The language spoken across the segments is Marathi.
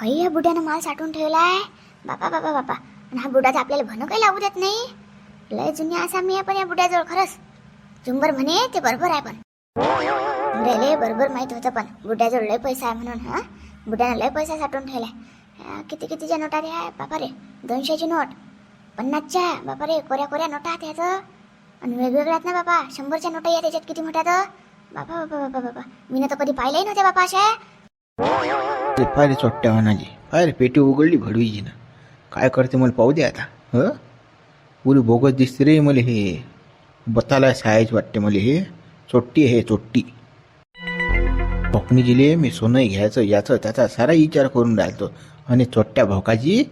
काही या बुड्यानं माल साठवून ठेवलाय? बापा बापा बापा. आणि हा बुडा तर आपल्याला भनं काही लागू देत नाही. लय जुनी आसामी आहे पण या बुड्याजवळ खरंच. झुंबर म्हणे ते बरोबर आहे पण. लय बरोबर माहीत होतं पण. बुड्याजवळ लय पैसा आहे म्हणून हा? बुड्यानं लय पैसा साठवून ठेवलाय. किती कितीच्या नोटा रे आहे बापा रे? दोनशेची नोट. पन्नासच्या बापा रे? कोऱ्या कोऱ्या नोटा आहेत ह्याचं. आणि वेगवेगळ्या ना बापा? शंभरच्या नोटा या त्याच्यात किती मोठ्या तर? बापा बापा बापा बापा. मी तर कधी पाहिलंही नव्हते बापा अशा. ते पाय चोट्ट्या वानाची पाय रे पेटी उघडली भडवीची ना काय करते मला पाहू दे आता ह? पुरी बोगस दिसते रे मला हे. बताला सायच वाटते मला हे. चोट्टी आहे चोट्टी. पकणीजीले मी सोनं घ्यायचं याचं त्याचा सारा विचार करून राहिलो आणि चोट्ट्या भोकाची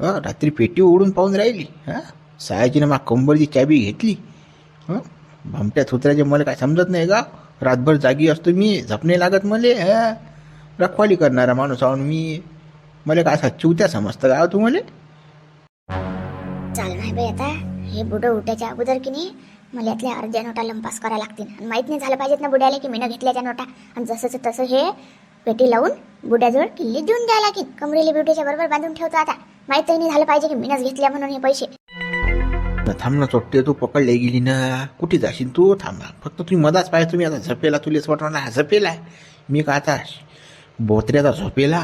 रात्री पेटी उघडून पाहून राहिली हा? सायाची मग मा कंबरची चाबी घेतली हं? भामट्या थुत्र्याचे मला काय समजत नाही का रातभर जागी असतो मी झपणे लागत मले हा? रखवाली करणारा माणूस आहोत मी मला काय असा चिवत्या समजतं का हो तुम्हाला? चाल नाही बाई आता. हे बुडं उठायच्या अगोदर की नाही मला यातल्या अर्ध्या नोटा लंपास करायला लागतील. आणि माहीत नाही झालं पाहिजेत ना बुड्याला की मीनं घेतल्याच्या नोटा. आणि जसंच तसं हे पेटी लावून बुड्याजवळ किल्ली देऊन द्यायला लागेल. कमरेली ब्युटीच्या बरोबर बांधून ठेवतो आता. माहितही नाही झालं पाहिजे की मीनच घेतल्या म्हणून हे पैसे. थांब ना चोट्टे तू पकडले गेली ना. कुठे जाशील तू? थांबा फक्त तुम्ही मधाच पाहिजे. तुम्ही आता झपेला तुलेच वाटणार झपेला मी का आता बोत्र्याचा झोपेला.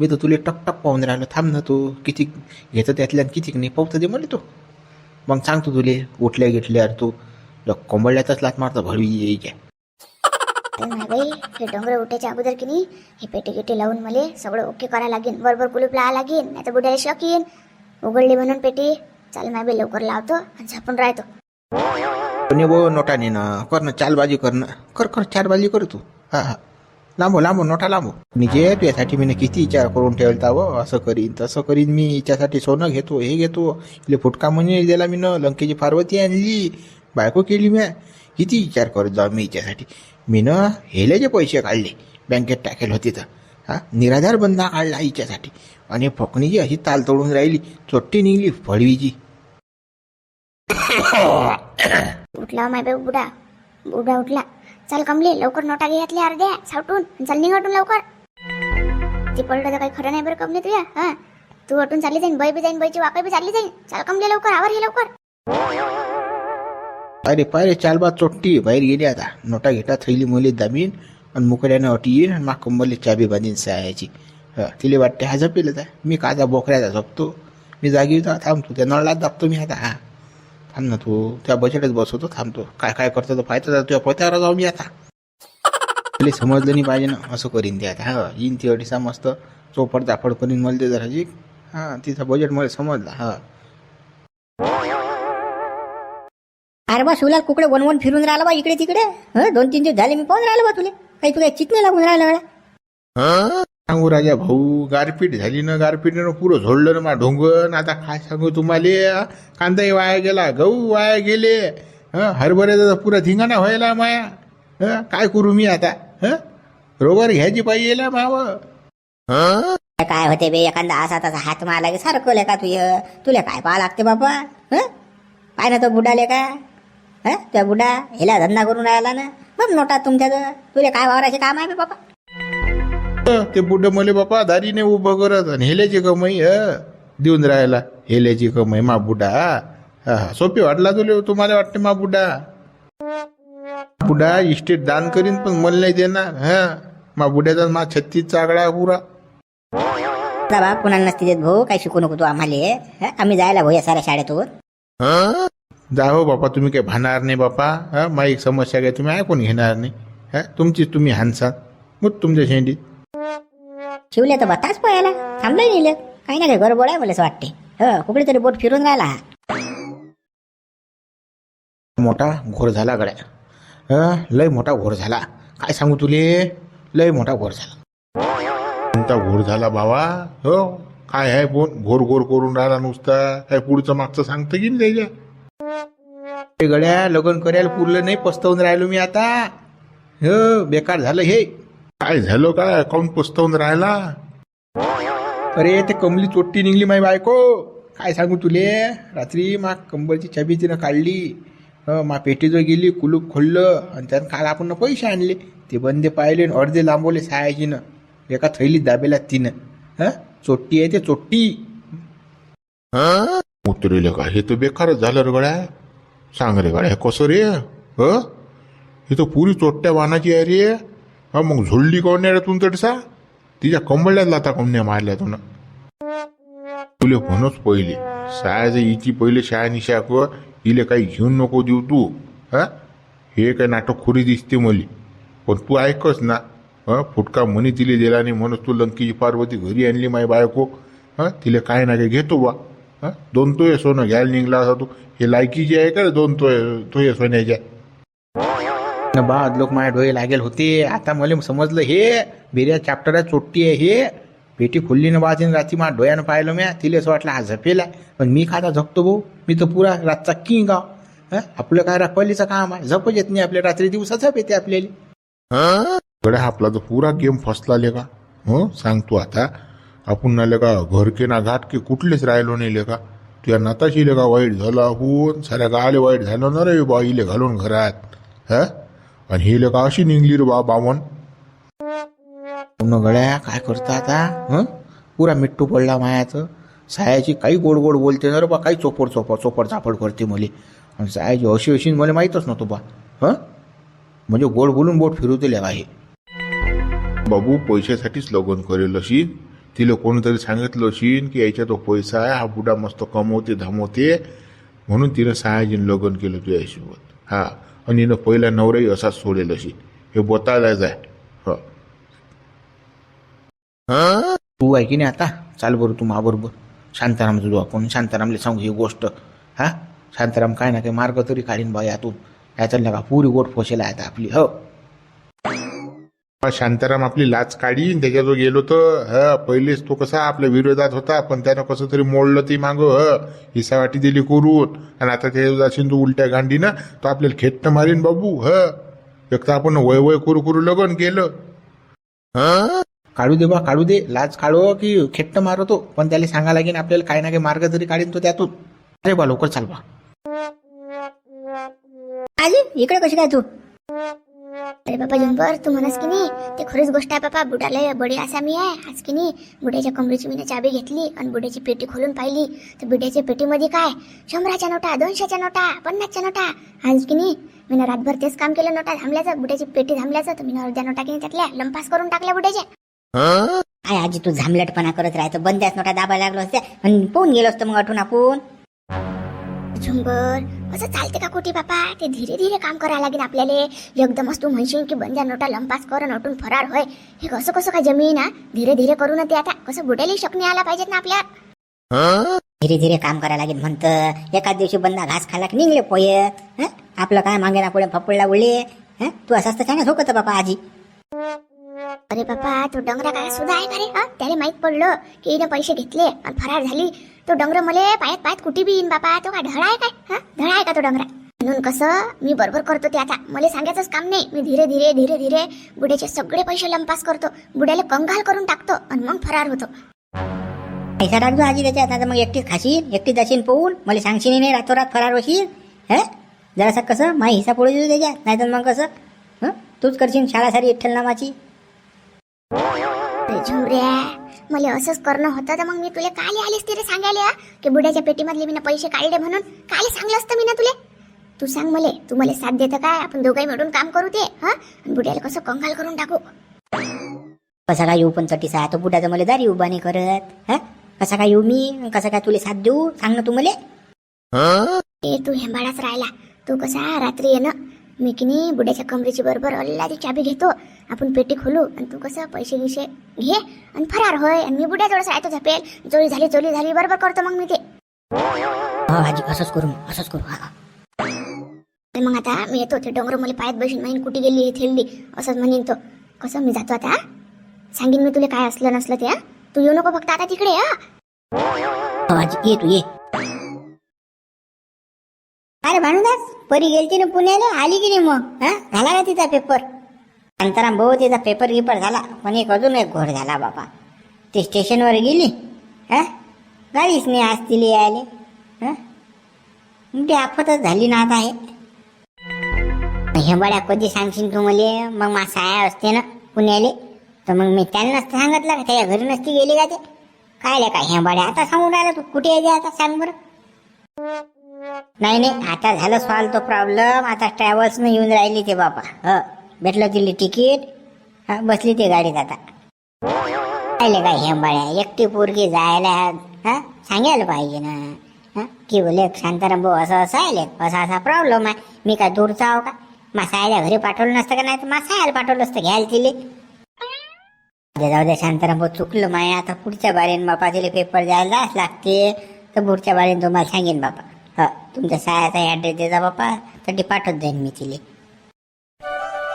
मी तर तुले टक टक पाहून राहिलो थांब ना तू. किती घेतं त्यातल्या किती नाही पाहतं दे मला तू. मग सांगतो तुले उठल्या गिटल्यावर तू. कोंबडल्यातच लात मारतो तर नाही बाई हे डोंगर उठायच्या अगोदर की नाही हे पेटी गिटी लावून मला सगळं ओके करायला लागेल बरोबर कुलूप लावा लागेल नाही तर बुड्याला शॉक येईन. उघडली म्हणून पेटी चाल नाही बाई लवकर लावतो आणि झापून राहतो. कोणी बो नोटाने ना कर ना चालबाजी कर ना. कर कर चारबाजी कर तू. हा हा. लांबो लांबो नोटा लांबो. म्हणजे तुझ्यासाठी मी किती विचार करून ठेवता व असं करीन तसं करीन. मी हिच्यासाठी सोनं घेतो हे घेतो. इले फुटका म्हणे दिला मी न लंकेची पार्वती आणली. बायको केली मी किती विचार करत जाऊ मी हिच्यासाठी. मी न हेलेचे पैसे काढले. बँकेत टाकेल होते तर. हा निराधार बंदा काढला हिच्यासाठी. आणि फकणीची अशी ताल तोडून राहिली. चोट्टी निघली फळवीची. उठला हो, माय बाई बुडा. बुडा उठला. चल कमली लवकर नोटा घ्यातल्या अर्ध्या सावटून. चल निघटून लवकर. ती पडलं तर काही खरं नाही बरं कमली तुया हा? तू अटून चालली जाईन बाई बी जाईन बाईची वाकई बी चालली जाईन. चल कमली लवकर आवर हे लवकर. अरे पाय चालबा चोट्टी बाहेर गेली आता. नोटा घेता थैली मुली दाबीन आणि मुकड्यानं अटी येईन आणि मा कंबरली चाबी बांधीन सायाची. हं, तिला वाटते हा झपेल मी काजा बोकऱ्याचा झोपतो. मी जागी थांबतो. त्या नळात दाबतो मी आता हा. थांब ना तू. त्या बजेटच बसवतो थांबतो काय काय करतो तो पाहतो तुझ्या पोत्यावर जाऊ मी आता. तुला समजलं नाही पाहिजे ना असं करीन ते आता. हा येईन ती अडीसा मस्त चोपड दाफड करीन मला ते जरा जी हां तिचा बजेट मला समजला हा. अरे बा शिवलाल कुकडे वन वन फिरून राहिला बा इकडे तिकडे हं दोन तीन दिवस झाले मी पाहून राहिलो बा तुले. काही तुला चित नाही लागून राहिलं सांगू राजा भाऊ गारपीट झाली ना गारपीटनं पुरं झोडलं ना मा ढोंगण. आता काय सांगू तुम्हाला? कांदाही वाया गेला गहू वाया गेले. हं? हरभऱ्याचा पुरा धिंगाणा व्हायला माया. हं? काय करू मी आता? हं? रोगर घ्यायची पाहिजे माव. काय होते बे एखादा असा तसा हात मारला की सारखं का तुय. तुला काय पाहा लागते बाबा हं? पाय ना तो बुडाले का हं? त्या बुडा हिला धंदा करून राहिला ना. मग नोटा तुमच्याजवळ. तुला काय वावराचे काम आहे बे बाबा ते बुड्ड मले बापा दारीने उभं करत आणि हेल्याची कमाई ह? देऊन राहायला हेल्याची कमाई मा बुडा हा हा. सोपी वाटला तुले तुम्हाला वाटते मा बुडा बुडा इस्टेट दान करीन पण मला नाही देणार हा? मा बुड्याचा मा छत्तीस चागडा पुरा बाबा कुणाला नसते देत भाऊ काही शिकू नको तू आम्हाला हं? आम्ही जायला भाऊ या साऱ्या शाळेतून. हं? जा हो बापा तुम्ही काही भाणार नाही बापा हा? मा एक समस्या काय तुम्ही ऐकून घेणार नाही हा? तुमचीच तुम्ही हानसा मग तुमच्या शेंडीत. ठेवले तर बताच पोहायला. थांबलंय नेलं काही ना काही गडबड आहे मला असं वाटते हो कुठे तरी बोट फिरून राहिला. मोठा घोर झाला गड्या. हं? लय मोठा घोर झाला. काय सांगू तुले? लय मोठा घोर झाला. कोणता घोर झाला बाबा? हो? काय आहे बोन घोर घोर करून राहिला नुसता. काय पुढचं मागचं सांगतं की नाही त्याच्या हे गड्या लग्न करायला पुरलं नाही पस्तवून राहिलो मी आता. हो? बेकार झालं हे. काय झालं काय? काऊन पस्तवून राहिला? अरे ते कमली चोट्टी निघली माई बायको. काय सांगू तुले? रात्री मा कंबरची चाबी तिनं काढली. हं, मा पेटीजवळ गेली कुलूप खोललं आणि त्यानं काल आपण पैसे आणले. ते बंदे पाहिले आणि अर्धे लांबवले सहायचीनं एका थैलीत दाबेला तिनं. हं? चोट्टी आहे ते चोट्टी. उतरेले का? हे तर बेकारच झालं रे गड्या. सांग रे गड्या हे कसं रे? ह? हे तर पुरी चोट्ट्या वाहनाची आहे रे. हा मग झोडली कोण नाही रे तू तिच्या कंबळल्यात लाता कोण नाही मारल्या तुला तुले म्हणूच पहिले. शाळेचं हिची पहिले शाळा निशाक हिले काही घेऊन नको देऊ तू हा? हे काय नाटक खुरी दिसते मली. पण तू ऐकच ना हा? फुटका म्हणी तिले दिला नाही म्हणून तू लंकीची पार्वती घरी आणली माय बायको हा? तिला काय ना काय घेतो बा हा? दोन तोय सोनं घ्यायला निघला असा तू. हे लायकीचे आहे का दोन तोय तोय सोन्याच्या बाद लोक माझ्या डोळे लागेल होते. आता मला समजलं हे बिर्या चॅप्टरात चोट्टी आहे हे. पेटी खुल्ली न बाजीन रात्री माझ्या डोळ्यानं पाहिलं म्या. तिला असं वाटलं हा झपेला पण मी खाता झपतो भाऊ? मी तर पुरा रातचा किंग गाव आपलं काय राखवालीचं काम आहे. झपच येत नाही आपल्या रात्री. दिवसा झप येते आपल्याला. गड्या आपला तर पुरा गेम फसला का? हो? सांगतो आता. आपण ना का घर के ना घाट के कुठलेच राहिलो नाही लेका तुझ्या नाताशी लेका वाईट झाला होऊन साऱ्या गाले वाईट झालं ना रे बा इले घालून घरात. हा? आणि ही लेका अशी निघली रे बा बावन पूर्ण गड्या काय करता आता? हं? पुरा मिट्टू पडला मायाचं. सायाची काही गोड गोड बोलते ना रे बा काही चोपड चोपड चोपड चापड करते मले. आणि सायाची अशी अशी मला माहीतच नव्हतं बा. हं? म्हणजे गोड बोलून बोट फिरवते लेका हे बाबू पैशासाठीच लग्न करेल अशी तिला कोणीतरी सांगितलं अशीन की याच्या तो पैसा आहे हा बुडा मस्त कमवते धमवते. म्हणून तिनं सहाजीन लग्न केलं तुझ्या हिशोबात. हा. आणि हिनं पहिला नवराही असाच सोडेल अशी. हे बोतायलाच आहे हो. तू आहे की नाही आता? चाल बरं तू बरोबर शांताराम तुझं आपण शांतारामला सांगू ही गोष्ट. हा? शांताराम काय ना काही मार्ग तरी काढीन बा यातून. याच्यातल्या का पुरी गोट फोसेला आहे आता आपली. हो. शांताराम आपली लाच काढीन त्याच्याजवळ गेलो तर ह पहिलेच तो कसा आपल्या विरोधात होता पण त्यानं कसं तरी मोडलं ती मागं ह हिसावाटी दिली करून आणि आता ते जाशील तू उलट्या गांडी ना तो आपल्याला खेटणं मारीन बाबू ह. एक तर आपण वय वय करू करू लगन केलं. काढू दे बा काढू दे. लाच काढू की खेट्ट मारतो पण त्याला सांगा लागेल आपल्याला काही ना काही मार्ग तरी काढीन तो त्यातून. अरे बा लवकर चाल बा. आजी इकडे कशी काय तू? अरे बाबा जंबर तू म्हणस की नाही ते खरीच गोष्ट आहे बाबा बुडाला बडी आसामी आहे. आज की नाही बुड्याच्या कमरेची मी चाबी घेतली आणि बुड्याची पेटी खोलून पाहिली. तर बुड्याच्या पेटीमध्ये काय? शंभराच्या नोटा दोनशेच्या नोटा पन्नासच्या नोटा. आज की नाही मी रातभर तेच काम केलं नोटा थांबल्याचं बुड्याची पेटी थांबल्याचं तर मी अर्ध्या नोटा की नाही त्यातल्या लंपास करून टाकल्या बुड्याच्या काय आजी तू झामलटपणा करत राहतो बंद्याच नोटा दाबायला लागलो असते आणि पोहून गेलो असतो मग आठवून आपण झुंबर असं चालते का कुठे बापा? ते धीरे धीरे काम करायला लागेल आपल्याला. एकदमच तू म्हणशील की बंद्या नोटा लंपास कर नटून फरार होय. हे कसं कसं काय जमीन ना धीरे धीरे करू ना ते आता. कसं बुड्याला शकणे आला पाहिजेत ना आपल्या धीरे धीरे काम करायला लागेल म्हणतं. एकाच दिवशी बंदा घास खाला निघले पोय. आपलं काय मागे ना पुढे फपडला उडले. तू असं असतं सांगत होतं बापा आजी. अरे बापा तू डोंगरा काय सुद्धा आहे का रे? त्याला माहीत पडलं की पैसे घेतले आणि फरार झाली. तो डंगर मले पायात पायात कुठे बी येईन बापा? तो काय ढळा आहे काय? हा? ढळा आहे का तो डंगरा म्हणून कसं मी बरोबर करतो ते आता. मला सांगायचंच काम नाही. मी धीरे धीरे धीरे धीरे बुड्याचे सगळे पैसे लंपास करतो. बुड्याला कंगाल करून टाकतो आणि मग फरार होतो. पैसा टाकतो आजी त्याच्यात. आता मग एकटीच खाशील एकटीच जाशील पोहून. मला सांगशील नाही रातोरात फरार होशील. हे? जरासा कसं? माझा हिस्सा पडू देतो त्याच्यात. नाहीतर मग कसं? हं? तूच करशील शाळा सारी विठ्ठल नामाची. झुमऱ्या मला असंच करणं होतं तर मग मी तुला काल आलीस तिथे सांगायला? की बुड्याच्या पेटीमधले मी पैसे काढले म्हणून काल सांगलं असतं मी ना तुले? तू सांग मले तू मला साथ देतं काय? आपण दोघाही मिळून काम करू ते हा? आणि बुड्याला कसं कंगाल करून टाकू? कसा काय येऊ पण चटीसा? तो बुटाचं मला दारी उभा नाही करत हा? कसा काय येऊ मी? कसा काय तुला साथ देऊ? सांग ना तू मला. ए तू हेंबाडाच राहिला. तू कसा रात्री ये ना मी की नाही बुड्याच्या कमरेची बरोबर अल्लादी चाबी घेतो. आपण पेटी खोलू आणि तू कसं पैसे गिसे घे आणि फरार होय. आणि मी बुड्या थोडंसं राहतो झपेल. चोरी झाली चोरी झाली बरोबर करतो मग मी ते. हो आजी असंच करू असंच करू हा मग आता मी येतो ते डोंगर मला पायात बसून माहीन कुठे गेली हे थेलली असंच म्हणेन तो. कसं मी जातो आता? सांगेन मी तुला काय असलं नसलं ते तू येऊ नको फक्त आता तिकडे हा? हो आजी ये तू ये. अरे भानुदास. परी गेलती ना पुण्याला आली की नाही मग? हा? झाला का तिचा पेपर अंतराम भाऊ तिचा पेपर गिपर झाला. पण एक अजून एक घोर झाला बाबा. ती स्टेशनवर गेली. हा? गाडीच नाही आज तिला यायले. हा? मोठी आफतच झाली ना आता हे. हेबाड्या कधी सांगशील तू मले? मग मा साया असते ना पुण्याले. तर मग मी त्यांना नसतं सांगितलं का त्याच्या घरी नसती गेली का ते? काय काय ह्या आता सांगून राहिला तू. कुठे आहे आता? सांग बरं. नाही नाही आता झालं सॉल्व तो प्रॉब्लेम आता ट्रॅव्हल्सनं येऊन राहिली ते बापा. हो, ह भेटलं तिली तिकीट हा बसली ते गाडीत आता. राहिले काय हेंबाळ्या एकटी पोरगी जायला हा सांगायला पाहिजे ना. हा की बोले शांताराम भाऊ असं असं आले. असा असा प्रॉब्लेम आहे. मी काय दूरचा आहो का? मासायला घरी पाठवलं नसतं का? नाही तर मासायला पाठवलं असतं घ्यायला तिले. जाऊ दे शांताराम भाऊ चुकलं माय. आता पुढच्या बारीन बापा तिले पेपर द्यायला जायच लागते. तर पुढच्या बारीन तुम्हाला सांगेन बापा. हा तुमच्या सायाचा ॲड्रेस दे जा बापा तर पाठवत जाईन मी तिले.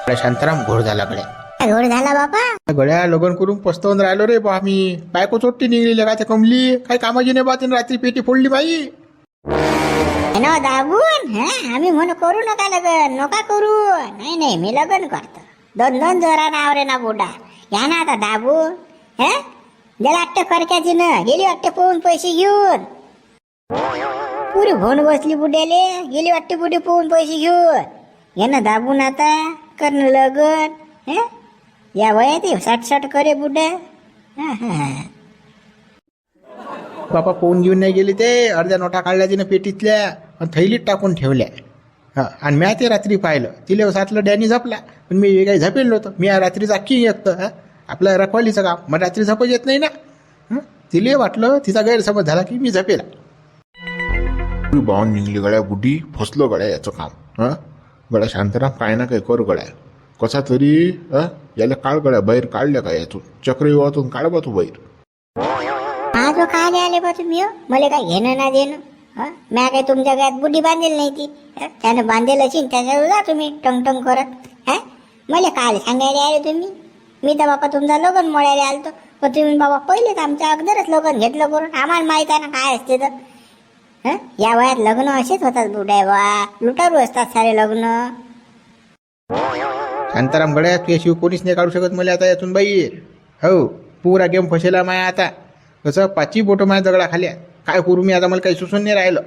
गड्या शांताराम घोर झाला गड्या. काय घोड झाला बापा गड्या लग्न करून पस्तवून राहिलो रे बा मी. बायको चोट्टी निघली काय ते कमली. काय कामाची नाही बा तिने रात्री पेटी फोडली बाई. ना दाबून हा आम्ही म्हणू करू नका लग्न नका करू. नाही नाही मी लग्न करतो. दोन दोन जोरा नाव रे ना बुडा. या ना आता दाबून हा? गेला वाटतं करक्याची न गेली वाटते पोहून पैसे घेऊन? पुरी फोन बसली बुड्याले गेली वाटते बुडी पोहून पैसे घेऊन. घे दाबून आता करणं लगन हे? या वयात हे साठ साठ करे बुड्या बापा पोहून घेऊन नाही गेली ते. अर्ध्या नोटा काढल्या तिने पेटीतल्या आणि थैलीत टाकून ठेवल्या. हा आणि म्या ते रात्री पाहिलं. तिला सातलं डॅनी झपला. पण मी काही झपेल नव्हतं. मी या रात्री जाकी येतं हा? आपलं रखवालीचं काम. मग रात्री झपच येत नाही ना? तिले वाटलं तिचा गैरसमज झाला की मी झपेला. बावून निघली गड्या बुड्डी फसलो गड्या याचं काम हा गड्या शांताराम काय ना काय कर गड्या कसा तरी हां याला काढ गड्या बाहेर काढल्या का यातून चक्रव्यूहातून काढ बा तू बाहेर आज काय आले बा तुम्ही हो? मला काय घेणं ना देणं हं? म्या काय तुमच्या गळ्यात बुड्डी बांधेल नाही ती हं? त्यानं बांधेल असेल त्याच्यावर जा तुम्ही टंग टंग करत हा मला काल सांगायला आले तुम्ही मी तर बापा तुमचा लगन मोडायला आलतो पण तुम्ही बाबा पहिलेच आमच्या अगदरच लगन घेतलं करून आम्हाला माहीत आहे ना काय असते तर हं? या वयात लग्न असेच होतात बुड्या बा लुटारू असतात सारे लग्न? शांताराम गड्या तुझ्याशिवाय कोणीच नाही काढू शकत मला आता यातून बाई. हो पुरा गेम फसेला माया आता. कसं पाचही बोटं माझ्या दगडा खाल्या. काय करू मी आता मला काही सुचून नाही राहिलं.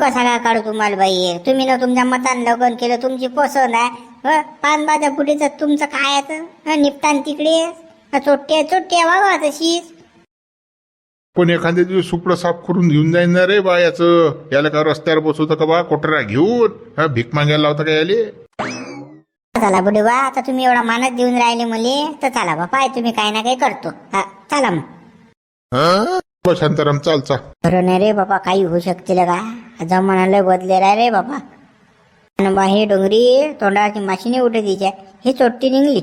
कसा काय काढू तुम्हाला बाई? तुम्ही ना तुमच्या मतान लग्न केलं तुमची पसंत आहे? पान बाजा पुढेच तुमचं काय? निपतान तिकडे. चोट्टे चोट्टे व्हावा तशीच. पण एखाद्या दिवस सुपडं साफ करून घेऊन जाईन ना रे बा याचं याला का रस्त्यावर बसवतं का बा? कोटरा घेऊन. हा भीक मागायला लावता का याले? चला बुडे बा आता तुम्ही एवढा मानत देऊन राहिले मले तर चला बा पाय तुम्ही काही ना काही करतो. हा चला मग. बा शांताराम चाल चाल खरं नाही रे बाबा काही होऊ शकते का? जमाना लय बदलेला रे बाबा. आणि बा हे डोंगरी तोंडाची माशी नाही उठे तिच्या ही चोट्टी निघली.